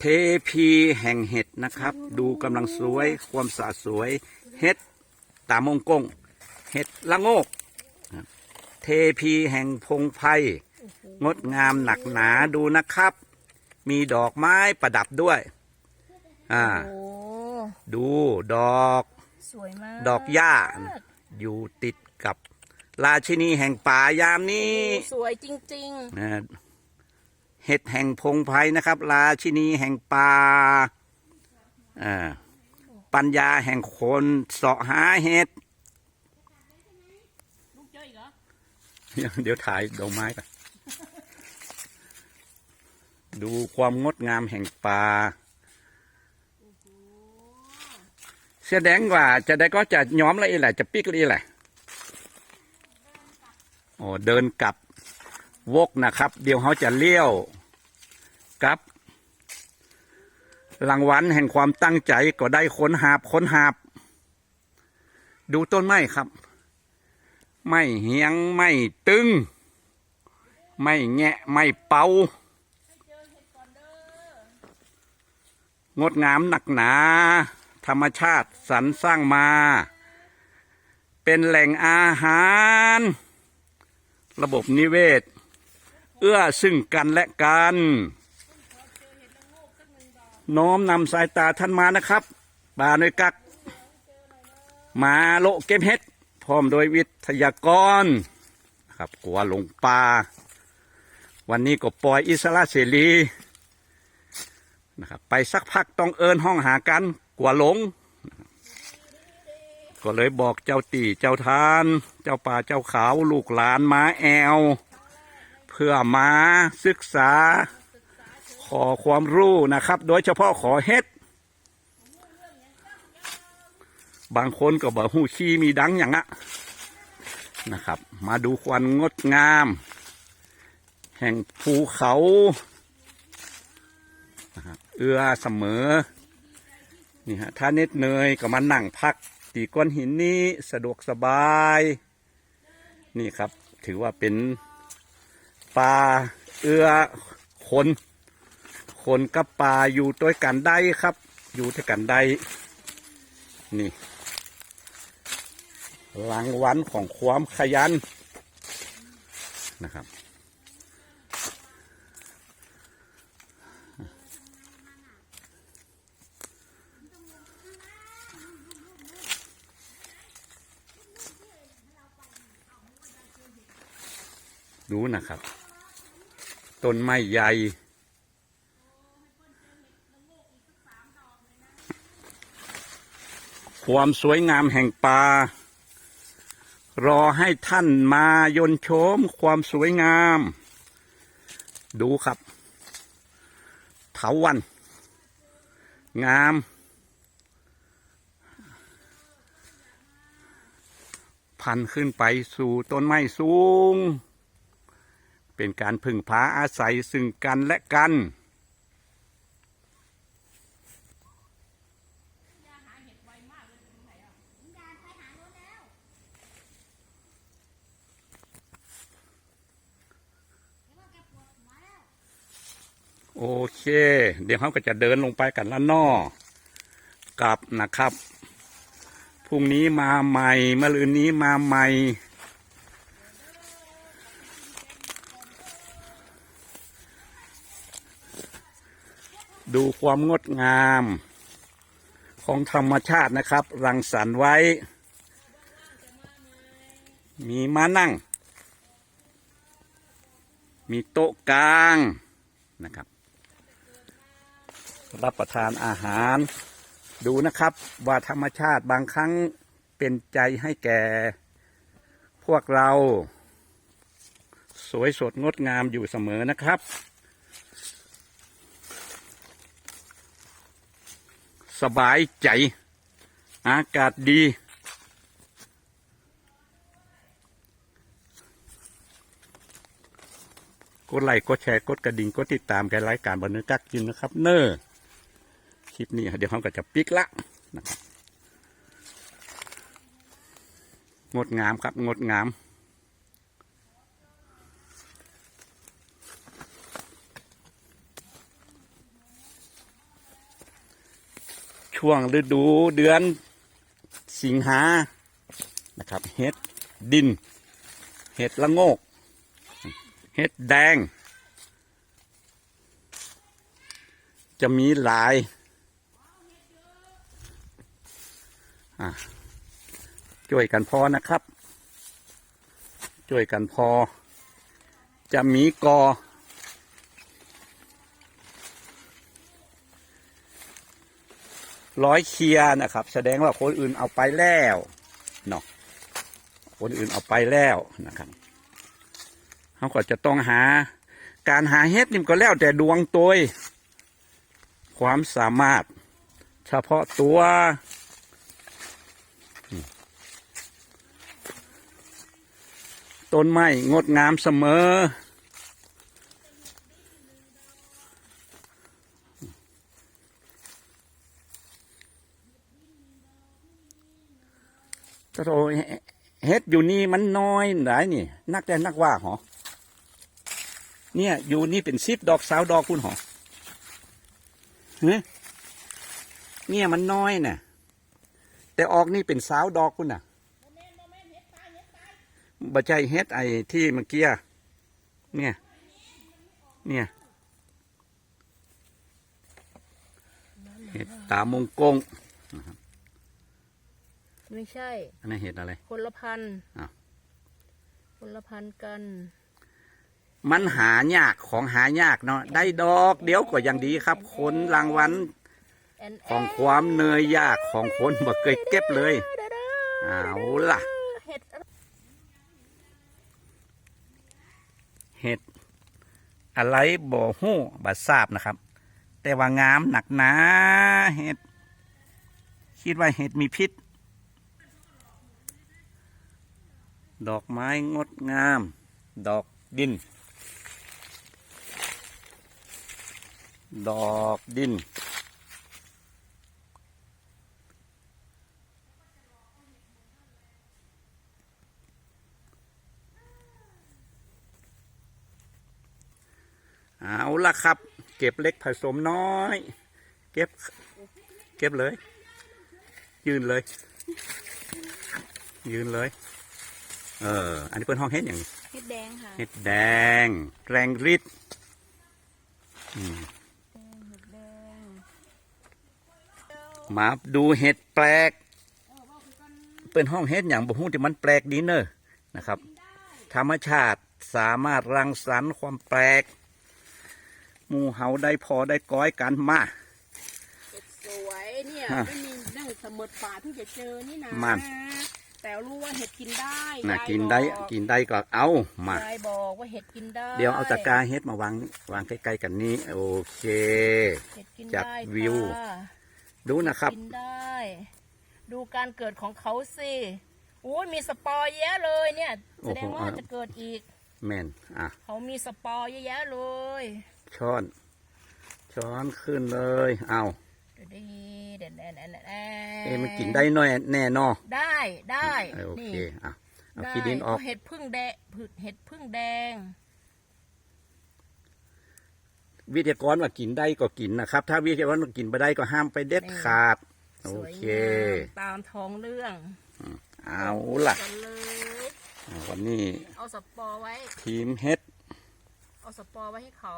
เทพีแห่งเห็ดนะครับ ดูกำลังสวยความสะอาดสวยเห็ดตามงกงเห็ดละโงก เทพีแห่งพงไพรงดงามหนักหนาดูนะครับ มีดอกไม้ประดับด้วย อ่าโอ้ดูดอกสวยมาก ดอกหญ้า อยู่ติดกับ ราชินีแห่งป่ายามนี้ สวยจริงนะ เห็ดแห่งพงไพรนะครับ ราชินีแห่งป่าปัญญาแห่งคนเสาะหาเห็ดเดี๋ยวถ่ายดอกไม้ก่อนดูความงดงามแห่งป่าแสดงว่าจะได้ก็จะย้อมอะไรแหละจะปิกอะไรแหละโอ้เดินกลับวกนะครับ เดี๋ยวเขาจะเลี้ยว กลับ รางวัลแห่งความตั้งใจก็ได้ค้นหาบค้นหาบ ดูต้นไม้ครับ ไม่เหียงไม่ตึง ไม่แงะไม่เป่างดงามหนักหนา ธรรมชาติสรรสร้างมา เป็นแหล่งอาหาร ระบบนิเวศ เอื้อซึ่งกันและกัน น้อมนำสายตาท่านมานะครับป่าหน่วยกัก มาโลเก็บเห็ดพร้อมโดยวิทยากรครับกลัวหลงป่าวันนี้ก็ปล่อยอิสระเสรีนะครับไปสักพักต้องเอินห้องหากันกลัวหลง ก็เลยบอกเจ้าตีเจ้าทาน เจ้าป่าเจ้าขาวลูกหลานมาแอว เพื่อมาศึกษา ขอความรู้นะครับ โดยเฉพาะขอเฮ็ด บางคนก็บอกหูขี้มีดังอย่างอะนะครับ มาดูควันงดงาม แห่งภูเขาเอื้อเสมอ นี่ฮะ ถ้าเน็ดเนยก็มานั่งพัก ตีก้อนหินนี้สะดวกสบาย นี่ครับ ถือว่าเป็นป่าเอื้อคน คนกับป่าอยู่ด้วยกันได้ครับ อยู่ด้วยกันได้นี่รางวัลของความขยันนะครับ ดูนะครับ ต้นไม้ใหญ่ ความสวยงามแห่งป่ารอให้ท่านมายนชมความสวยงาม ดูครับเถาวัน งาม พันขึ้นไปสู่ต้นไม้สูง เป็นการพึ่งพาอาศัยซึ่งกันและกัน โอเค เดี๋ยวเขาก็จะเดินลงไปกันละนอกลับนะครับพรุ่งนี้มาใหม่มะรืนนี้มาใหม่ ดูความงดงามของธรรมชาตินะครับ รังสรรค์ไว้ มีม้านั่ง มีโต๊ะกลางนะครับ รับประทานอาหาร ดูนะครับว่าธรรมชาติบางครั้งเป็นใจให้แก่ พวกเรา สวยสดงดงามอยู่เสมอนะครับ สบายใจ อากาศดีกดไลค์กดแชร์กดกระดิ่งกดติดตามกันรายการบันเทิงกักกินนะครับ เนอค ลิปนี้เดี๋ยวเขาก็จะปิกละนะครับงดงามครับ งดงามช่วงฤดูเดือนสิงหานะครับ เห็ดดิน เห็ดละโงก เห็ดแดง จะมีหลายอะ ช่วยกันพอนะครับ ช่วยกันพอ จะมีกอ ร้อยเคียร์นะครับ แสดงว่าคนอื่นเอาไปแล้วเนาะคนอื่นเอาไปแล้วนะครับเขาก็จะต้องหาการหาเฮ็ดนี่มันก็แล้วแต่ดวงตัวความสามารถ เฉพาะตัว ต้นไม้งดงามเสมอก็โตเฮ็ดอยู่นี่มันน้อยหลายนี่ นักแต่นักว่าหอเนี่ย อยู่นี่เป็นซิบดอกสาวดอกคุณหอเฮ้ยเนี่ยมันน้อยน่ะ แต่ออกนี่เป็นสาวดอกคุณน่ะ บ่ใช่เฮ็ดไอ้ที่เมื่อกี้อะเนี่ย เนี่ยเห็ดตามงกงไม่ใช่ อันนั้นเห็ดอะไร คนละพันธุ์อ้าวคนละพันธุ์กัน มันหายากของหายากเนาะได้ดอกเดี๋ยวก็ยังดีครับคนรางวัลแอนของความเหนื่อยยากของคนบ่เคยเก็บเลย เอาล่ะ เห็ดอะไรบ่หู้บ่ทราบนะครับ แต่ว่างามหนักหนาเห็ด คิดว่าเห็ดมีพิษ ดอกไม้งดงาม ดอกดิน ดอกดิน เอาละครับ เก็บเล็กผสมน้อย เก็บ เก็บเลย ยืนเลย ยืนเลย เออ อันนี้เป็นห้องเห็ดอย่างเห็ดแดงค่ะเห็ดแดงแกรงฤทธิ์อืมเห็ดแดงมาดูเห็ดแปลก เป็นห้องเห็ดอย่างบ่ฮู้ที่มันแปลกดีเนอะนะครับ ธรรมชาติสามารถรังสรรค์ความแปลก หมู่เฮาได้พอได้ก้อยกันมาเห็ดสวยเนี่ยฮะไม่มีนั่งเสมอป่าที่จะเจอนี่นะมันแต่รู้ว่าเห็ดกินได้น่ะยายกินได้บอกกินได้ก็เอามายายบอกว่าเห็ดกินได้ เดี๋ยวเอาตะกร้าเฮ็ดมาวางวางใกล้ๆกันนี้โอเคเห็ดกินจัดได้วิวค่ะดูนะครับกินได้ ดูการเกิดของเขาสิโอ้ยมีสปอร์เยอะเลยเนี่ยโอ้แสโหดงว่าอ่าจะเกิดอีกแม่นอะเขามีสปอร์เยอะแยะเลย ช้อน ช้อนขึ้นเลย เอาดูดีเด่นแด่นแด่นแด่นเอ๊ะมันกินได้น้อยแน่นอได้ได้เออโอเคนี่อะเอาได้ขี้ดินออกเาเห็ดพึ่งแดงผึเห็ดพึ่งแดง วิทยากรว่ากินได้ก็กินนะครับ ถ้าวิทยากรว่ากินไม่ได้ก็ห้ามไปเด็ดขาด โอสวยเคงามตามท้องเรื่องเอาล่ะกันเลยวันนี้ เอาสปอร์ไว้ ทีมเฮ็ด เอาสปอร์ไว้ให้เขา